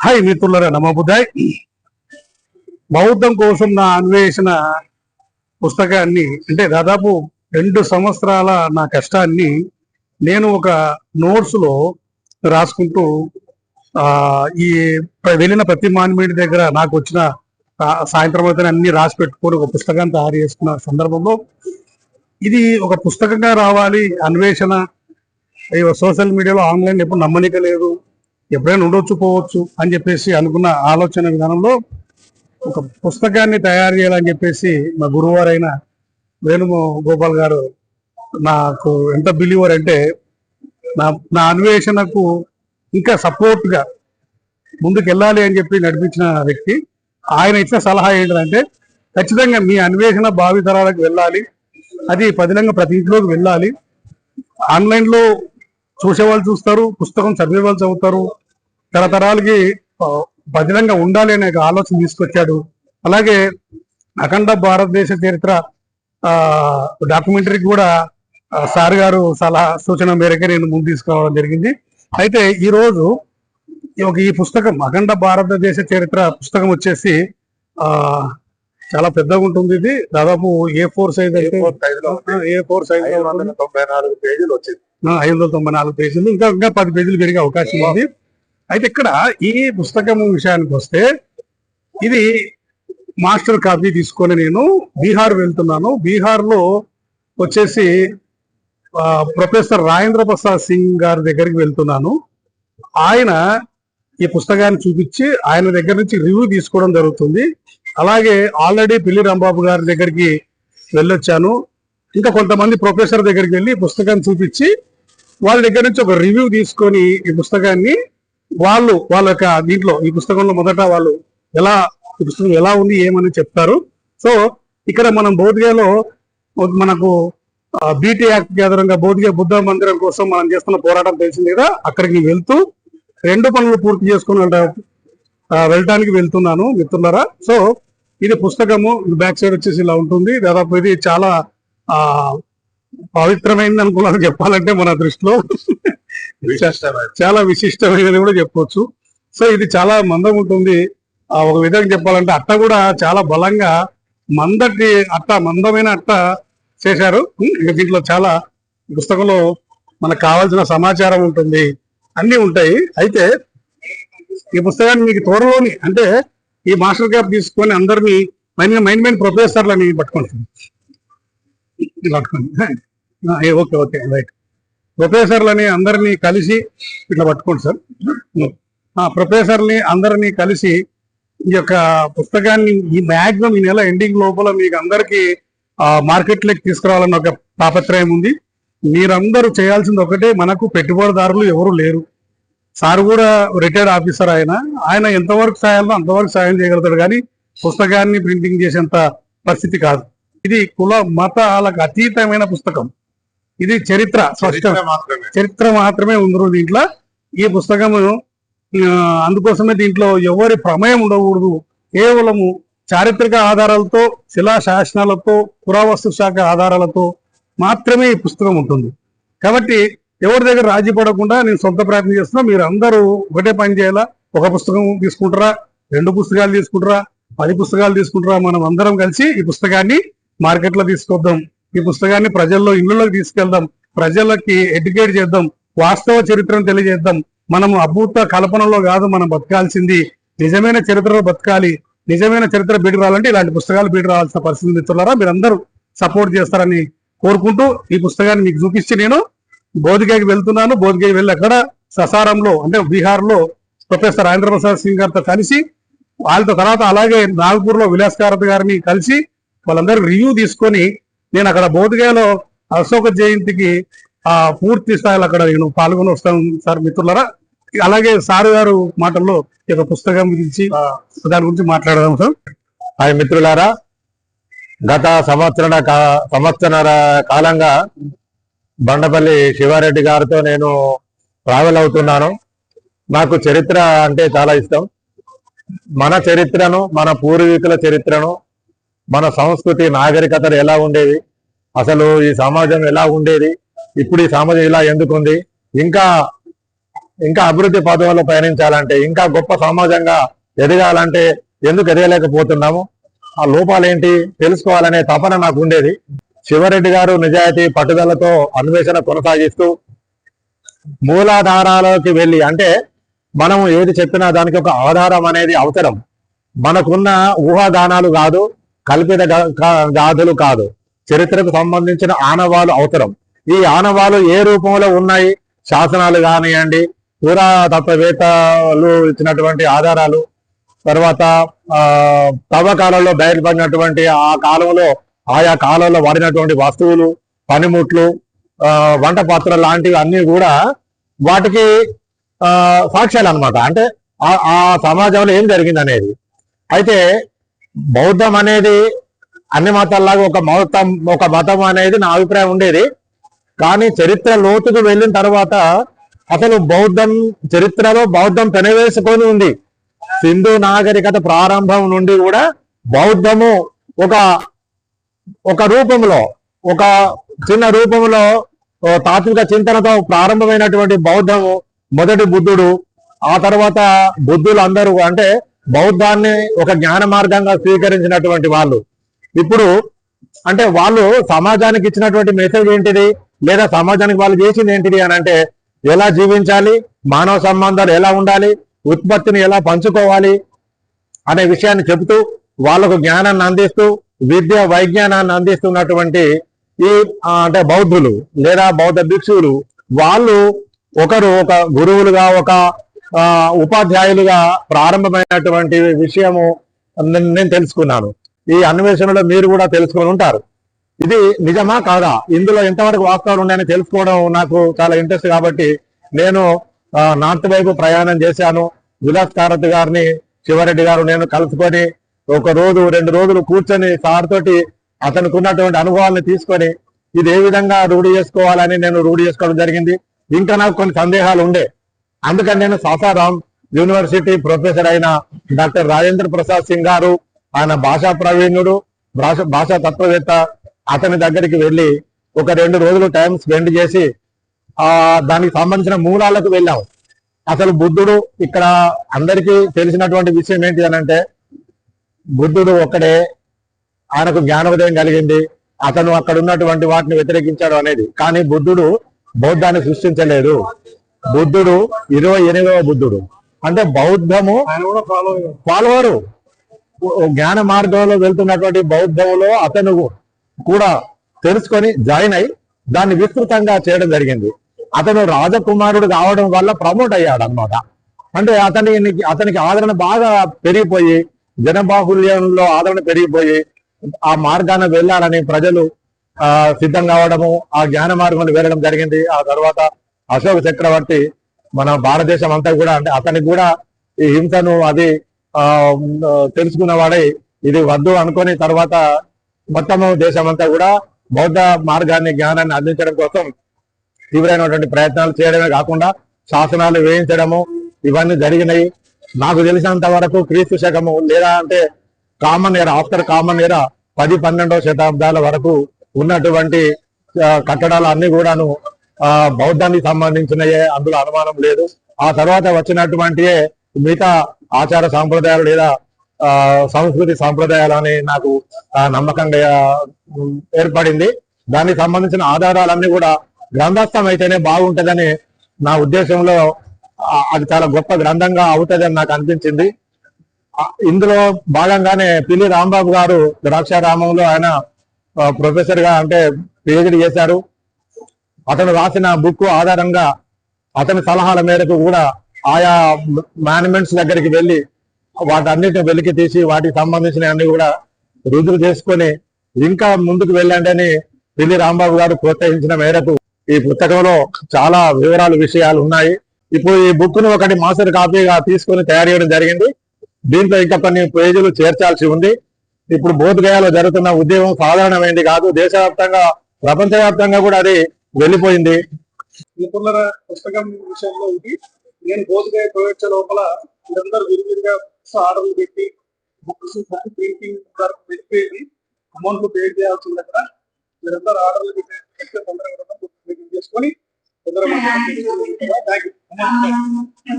Hi మిత్రులరా నమబుద్ధాయ్ బౌద్ధం కోసం నా అన్వేషణ పుస్తకాన్ని అంటే దాదాపు రెండు సంవత్సరాల నా కష్టాన్ని నేను ఒక నోట్స్లో రాసుకుంటూ ఈ వెళ్ళిన ప్రతి మాన్మీడి దగ్గర నాకు వచ్చిన సాయంత్రం అయితే అన్ని రాసి పెట్టుకొని ఒక పుస్తకాన్ని తయారు చేసుకున్న సందర్భంలో ఇది ఒక పుస్తకంగా రావాలి అన్వేషణ సోషల్ మీడియాలో ఆన్లైన్ ఎప్పుడు నమ్మనిక లేదు ఎప్పుడైనా ఉండొచ్చు పోవచ్చు అని చెప్పేసి అనుకున్న ఆలోచన విధానంలో ఒక పుస్తకాన్ని తయారు చేయాలని చెప్పేసి మా గురువారైన వేణు గోపాల్ గారు నాకు ఎంత బిలీవర్ అంటే నా నా అన్వేషణకు ఇంకా సపోర్ట్గా ముందుకెళ్ళాలి ముందుకు వెళ్ళాలి అని చెప్పి నడిపించిన వ్యక్తి. ఆయన ఇచ్చిన సలహా ఏంటంటే ఖచ్చితంగా మీ అన్వేషణ భావితరాలకు వెళ్ళాలి. అది పదిలంగా ప్రతి ఇంట్లోకి వెళ్ళాలి. ఆన్లైన్లో చూసేవాళ్ళు చూసే వాళ్ళు చూస్తారు పుస్తకం చదివే వాళ్ళు చదువుతారు. తరతరాలకి బదిలంగా ఉండాలి అనే ఆలోచన తీసుకొచ్చాడు. అలాగే అఖండ భారతదేశ చరిత్ర ఆ డాక్యుమెంటరీకి కూడా సార్ గారు సలహా సూచన మేరకే నేను ముందు తీసుకురావడం జరిగింది. అయితే ఈ రోజు ఈ ఒక ఈ పుస్తకం అఖండ భారతదేశ చరిత్ర పుస్తకం వచ్చేసి ఆ చాలా పెద్దగా ఉంటుంది ఇది. దాదాపు ఏ ఫోర్ సైజ్ అయితే ఏ ఫోర్ సైజ్ ఐదు వందల తొంభై నాలుగు పేజీలు వచ్చింది. ఐదు వందల తొంభై నాలుగు పేజీలు ఇంకా ఇంకా పది పేజీలు పెరిగే అవకాశం ఉంది. అయితే ఇక్కడ ఈ పుస్తకం విషయానికి వస్తే ఇది మాస్టర్ కాపీ తీసుకొని నేను బీహార్ వెళ్తున్నాను. బీహార్లో వచ్చేసి ప్రొఫెసర్ రాజేంద్ర ప్రసాద్ సింగ్ గారి దగ్గరికి వెళ్తున్నాను. ఆయన ఈ పుస్తకాన్ని చూపించి ఆయన దగ్గర నుంచి రివ్యూ తీసుకోవడం జరుగుతుంది. అలాగే ఆల్రెడీ పిల్లి రాంబాబు గారి దగ్గరికి వెళ్ళొచ్చాను. ఇంకా కొంతమంది ప్రొఫెసర్ దగ్గరికి వెళ్ళి పుస్తకాన్ని చూపించి వాళ్ళ దగ్గర నుంచి ఒక రివ్యూ తీసుకొని ఈ పుస్తకాన్ని వాళ్ళు వాళ్ళ యొక్క దీంట్లో ఈ పుస్తకంలో మొదట వాళ్ళు ఎలా ఈ పుస్తకం ఎలా ఉంది ఏమని చెప్తారు. సో ఇక్కడ మనం బౌద్ధికలో మనకు బీటీ యాక్ట్ ఆధారంగా బౌద్ధిక బుద్ధ మందిరం కోసం మనం చేస్తున్న పోరాటం తెలిసింది కదా అక్కడికి వెళ్తూ రెండు పనులు పూర్తి చేసుకుని వెళ్ళటానికి వెళ్తున్నాను మిత్రులారా. సో ఇది పుస్తకము బ్యాక్ సైడ్ వచ్చేసి ఇలా ఉంటుంది. దాదాపు ఇది చాలా ఆ పవిత్రమైనది అనుకున్నాను చెప్పాలంటే మన దృష్టిలో. చాలా విశిష్టమైనది కూడా చెప్పొచ్చు. సో ఇది చాలా మందం ఉంటుంది. ఆ, ఒక విధంగా చెప్పాలంటే అట్ట కూడా చాలా బలంగా మందటి అట్ట మందమైన అట్ట చేశారు. ఇక దీంట్లో చాలా పుస్తకంలో మనకు కావాల్సిన సమాచారం ఉంటుంది. అన్ని ఉంటాయి. అయితే ఈ పుస్తకాన్ని మీకు త్వరలోని అంటే ఈ మాస్టర్ క్యాప్ తీసుకొని అందరినీ మైన్ మైన్ మైన్ ప్రొఫెసర్లని పట్టుకోండి పట్టుకోండి ఓకే ఓకే రైట్. ప్రొఫెసర్లని అందరినీ కలిసి ఇట్లా పట్టుకోండి సార్. ఆ ప్రొఫెసర్ని అందరినీ కలిసి ఈ యొక్క పుస్తకాన్ని ఈ మ్యాక్సిమం ఈ నెల ఎండింగ్ లోపల మీకు అందరికి మార్కెట్లోకి తీసుకురావాలన్న ఒక తాపత్రయం ఉంది. మీరందరూ చేయాల్సింది ఒకటే మనకు పెట్టుబడిదారులు ఎవరు లేరు. సార్ కూడా రిటైర్డ్ ఆఫీసర్ ఆయన. ఆయన ఎంతవరకు సాయాలో అంతవరకు సాయం చేయగలుగుతాడు కానీ పుస్తకాన్ని ప్రింటింగ్ చేసేంత పరిస్థితి కాదు. ఇది కుల మతాలకు అతీతమైన పుస్తకం. ఇది చరిత్ర స్పష్టం చరిత్ర మాత్రమే. చరిత్ర మాత్రమే ఉందరు దీంట్లో. ఈ పుస్తకము అందుకోసమే దీంట్లో ఎవరి ప్రమేయం ఉండకూడదు. కేవలము చారిత్రక ఆధారాలతో శిలా శాసనాలతో పురావస్తు శాఖ ఆధారాలతో మాత్రమే ఈ పుస్తకం ఉంటుంది. కాబట్టి ఎవరి దగ్గర రాజీ పడకుండా నేను సొంత ప్రయత్నం చేస్తున్నా. మీరు అందరూ ఒకటే పని చేయాలా? ఒక పుస్తకం తీసుకుంటారా? రెండు పుస్తకాలు తీసుకుంటారా? పది పుస్తకాలు తీసుకుంటారా? మనం అందరం కలిసి ఈ పుస్తకాన్ని మార్కెట్లో తీసుకొద్దాం. ఈ పుస్తకాన్ని ప్రజల్లో ఇళ్ళలోకి తీసుకెళ్దాం ప్రజలకి ఎడ్యుకేట్ చేద్దాం వాస్తవ చరిత్రను తెలియజేద్దాం. మనం అభూత కల్పనలో కాదు మనం బతకాల్సింది. నిజమైన చరిత్రలో బతకాలి. నిజమైన చరిత్ర బీడు రావాలంటే ఇలాంటి పుస్తకాలు బీడు రావాల్సిన పరిస్థితి మిత్రులారా మీరందరూ సపోర్ట్ చేస్తారని కోరుకుంటూ ఈ పుస్తకాన్ని మీకు చూపించి నేను బోధిగకి వెళ్తున్నాను. బోధిగకి వెళ్ళి అక్కడ ససారంలో అంటే బీహార్లో ప్రొఫెసర్ రాజేంద్ర ప్రసాద్ సింగ్ గారితో కలిసి వాళ్ళతో తర్వాత అలాగే నాగపూర్లో విలాస్ కారత్ గారిని కలిసి వాళ్ళందరూ రివ్యూ తీసుకొని నేను అక్కడ బోధగాయలో అశోక జయంతికి ఆ పూర్తి స్థాయిలో అక్కడ నేను పాల్గొని వస్తాను సార్ మిత్రులారా. అలాగే సార్ గారు మాటల్లో ఈ యొక్క పుస్తకం గురించి దాని గురించి మాట్లాడదాం సార్. ఆయన మిత్రులారా. గత సంవత్సర సంవత్సర కాలంగా బండపల్లి శివారెడ్డి గారితో నేను ట్రావెల్ అవుతున్నాను. నాకు చరిత్ర అంటే చాలా ఇష్టం. మన చరిత్రను మన పూర్వీకుల చరిత్రను మన సంస్కృతి నాగరికతలు ఎలా ఉండేవి? అసలు ఈ సమాజం ఎలా ఉండేది? ఇప్పుడు ఈ సమాజం ఇలా ఎందుకుంది ఇంకా ఇంకా అభివృద్ధి పదవుల్లో పయనించాలంటే ఇంకా గొప్ప సమాజంగా ఎదగాలంటే ఎందుకు ఎదగలేకపోతున్నాము? ఆ లోపాలేంటి? తెలుసుకోవాలనే తపన నాకు ఉండేది. శివరెడ్డి గారు నిజాయితీ పట్టుదలతో అన్వేషణ కొనసాగిస్తూ మూలాధారాలకి వెళ్ళి అంటే మనం ఏది చెప్పినా దానికి ఒక ఆధారం అనేది అవసరం. మనకున్న ఊహాదానాలు కాదు కల్పిత గాథలు కాదు. చరిత్రకు సంబంధించిన ఆనవాలు అవసరం. ఈ ఆనవాలు ఏ రూపంలో ఉన్నాయి? శాసనాలు కానివ్వండి పురాతత్వవేత్తలు ఇచ్చినటువంటి ఆధారాలు తర్వాత తవ్వకాలంలో తవ్వకాలలో బయటపడినటువంటి ఆ కాలంలో ఆయా కాలంలో వాడినటువంటి వస్తువులు పనిముట్లు వంట పాత్ర లాంటివి అన్నీ కూడా వాటికి సాక్ష్యాలు అన్నమాట. అంటే ఆ- ఆ సమాజంలో ఏం జరిగింది అనేది అయితే బౌద్ధం అనేది అన్ని మతాల్లాగా ఒక మతం ఒక మతం అనేది నా అభిప్రాయం ఉండేది. కానీ చరిత్ర లోతుకు వెళ్ళిన తర్వాత అసలు బౌద్ధం చరిత్రలో బౌద్ధం పెనవేసుకొని ఉంది. సింధు నాగరికత ప్రారంభం నుండి కూడా బౌద్ధము ఒక ఒక రూపంలో ఒక చిన్న రూపంలో తాత్విక చింతనతో ప్రారంభమైనటువంటి బౌద్ధము మొదటి బుద్ధుడు. ఆ తర్వాత బుద్ధులు అందరూ అంటే బౌద్ధాన్ని ఒక జ్ఞాన మార్గంగా స్వీకరించినటువంటి వాళ్ళు. ఇప్పుడు అంటే వాళ్ళు సమాజానికి ఇచ్చినటువంటి మెసేజ్ ఏంటిది? లేదా సమాజానికి వాళ్ళు చేసింది ఏంటిది అని అంటే ఎలా జీవించాలి? మానవ సంబంధాలు ఎలా ఉండాలి? ఉత్పత్తిని ఎలా పంచుకోవాలి? అనే విషయాన్ని చెబుతూ వాళ్ళకు జ్ఞానాన్ని అందిస్తూ విద్య వైజ్ఞానాన్ని అందిస్తున్నటువంటి ఈ అంటే బౌద్ధులు లేదా బౌద్ధ భిక్షువులు వాళ్ళు ఒకరు ఒక గురువులుగా ఒక ఉపాధ్యాయులుగా ప్రారంభమైనటువంటి విషయము నేను- తెలుసుకున్నాను. ఈ అన్వేషణలో మీరు కూడా తెలుసుకొని ఉంటారు. ఇది నిజమా కాదా? ఇందులో ఎంతవరకు వాస్తవాలు ఉన్నాయని తెలుసుకోవడం నాకు చాలా ఇంట్రెస్ట్ కాబట్టి నేను నార్త్ వైపు ప్రయాణం చేశాను. విలాస్ కారత్ గారిని శివారెడ్డి గారు నేను కలుసుకొని ఒక రోజు రెండు రోజులు కూర్చొని సార్ తోటి అతనికి ఉన్నటువంటి అనుభవాలను తీసుకొని ఇది ఏ విధంగా రూఢి చేసుకోవాలని నేను రూఢి చేసుకోవడం జరిగింది. ఇంకా నాకు కొన్ని సందేహాలు ఉండే. అందుకని నేను సాసారాం యూనివర్సిటీ ప్రొఫెసర్ అయిన డాక్టర్ రాజేంద్ర ప్రసాద్ సింగ్ గారు ఆయన భాషా ప్రవీణుడు భాష భాషా తత్వవేత్త అతని దగ్గరికి వెళ్ళి ఒక రెండు రోజులు టైం స్పెండ్ చేసి ఆ దానికి సంబంధించిన మూలాలకు వెళ్ళాం. అసలు బుద్ధుడు ఇక్కడ అందరికీ తెలిసినటువంటి విషయం ఏంటి అని అంటే బుద్ధుడు ఒక్కడే ఆయనకు జ్ఞానోదయం కలిగింది అతను అక్కడ ఉన్నటువంటి వాటిని వ్యతిరేకించాడు అనేది. కానీ బుద్ధుడు బౌద్ధాన్ని సృష్టించలేదు. బుద్ధుడు ఇరవై ఎనిమిదవ బుద్ధుడు. అంటే బౌద్ధము ఫాలోవరు జ్ఞాన మార్గంలో వెళ్తున్నటువంటి బౌద్ధంలో అతను కూడా తెలుసుకొని జాయిన్ అయి దాన్ని విస్తృతంగా చేయడం జరిగింది. అతను రాజకుమారుడు కావడం వల్ల ప్రమోట్ అయ్యాడు అన్నమాట అంటే అతని అతనికి ఆదరణ బాగా పెరిగిపోయి జనబాహుల్యంలో ఆదరణ పెరిగిపోయి ఆ మార్గాన వెళ్ళాలని ప్రజలు ఆ సిద్ధం కావడము ఆ జ్ఞాన మార్గంలో వెళ్ళడం జరిగింది. ఆ తర్వాత అశోక చక్రవర్తి మన భారతదేశం అంతా కూడా అంటే అతనికి కూడా ఈ హింసను అది ఆ తెలుసుకున్నవాడై ఇది వద్దు అనుకొని తర్వాత మొత్తము దేశం అంతా కూడా బౌద్ధ మార్గాన్ని జ్ఞానాన్ని అందించడం కోసం తీవ్రమైనటువంటి ప్రయత్నాలు చేయడమే కాకుండా శాసనాలు వేయించడము ఇవన్నీ జరిగినాయి. నాకు తెలిసినంత వరకు క్రీస్తు శకము లేదా అంటే కామన్ ఎరా ఆఫ్టర్ కామన్ ఎరా పది పన్నెండవ శతాబ్దాల వరకు ఉన్నటువంటి కట్టడాలు అన్ని కూడాను బౌద్ధానికి సంబంధించినయే అందులో అనుమానం లేదు. ఆ తర్వాత వచ్చినటువంటి మిగతా ఆచార సాంప్రదాయాలు లేదా ఆ సంస్కృతి సాంప్రదాయాలు నాకు ఆ, నమ్మకంగా ఏర్పడింది. దానికి సంబంధించిన ఆధారాలన్నీ కూడా గ్రంథస్థం అయితేనే బాగుంటదని నా ఉద్దేశంలో అది చాలా గొప్ప గ్రంథంగా అవుతుందని నాకు అనిపించింది. ఇందులో భాగంగానే పిల్లి రాంబాబు గారు ద్రాక్షారామంలో ఆయన ప్రొఫెసర్గా అంటే పిహెచ్డి చేశారు. అతను రాసిన బుక్ ఆధారంగా అతని సలహాల మేరకు కూడా ఆయా మేనేజ్మెంట్స్ దగ్గరికి వెళ్ళి వాటన్నిటిని వెలికి తీసి వాటికి సంబంధించిన అన్ని కూడా రుజువు చేసుకొని ఇంకా ముందుకు వెళ్ళండి అని పిల్లి రాంబాబు గారు ప్రోత్సహించిన మేరకు ఈ పుస్తకంలో చాలా వివరాలు విషయాలు ఉన్నాయి. ఇప్పుడు ఈ బుక్ను ఒకటి మాస్టర్ కాపీగా తీసుకొని తయారు చేయడం జరిగింది. దీంట్లో ఇంకా కొన్ని పేజీలు చేర్చాల్సి ఉంది. ఇప్పుడు బోధగయాలో జరుగుతున్న ఉద్యమం సాధారణమైంది కాదు. దేశవ్యాప్తంగా ప్రపంచవ్యాప్తంగా కూడా అది వెళ్ళిపోయింది. మిత్రుల పుస్తకం విషయంలో ఇది. నేను బోధగా ప్రవేశ లోపల వీరందరూ విరివిరిగా ఆర్డర్లు పెట్టి బుక్స్ బుక్ ప్రింటింగ్ వెళ్ళిపోయింది అమౌంట్ పే చేయాల్సి ఉంది అక్కడ మీరందరూ ఆర్డర్లు పెట్టి తొందరగా చేసుకొని తొందరగా.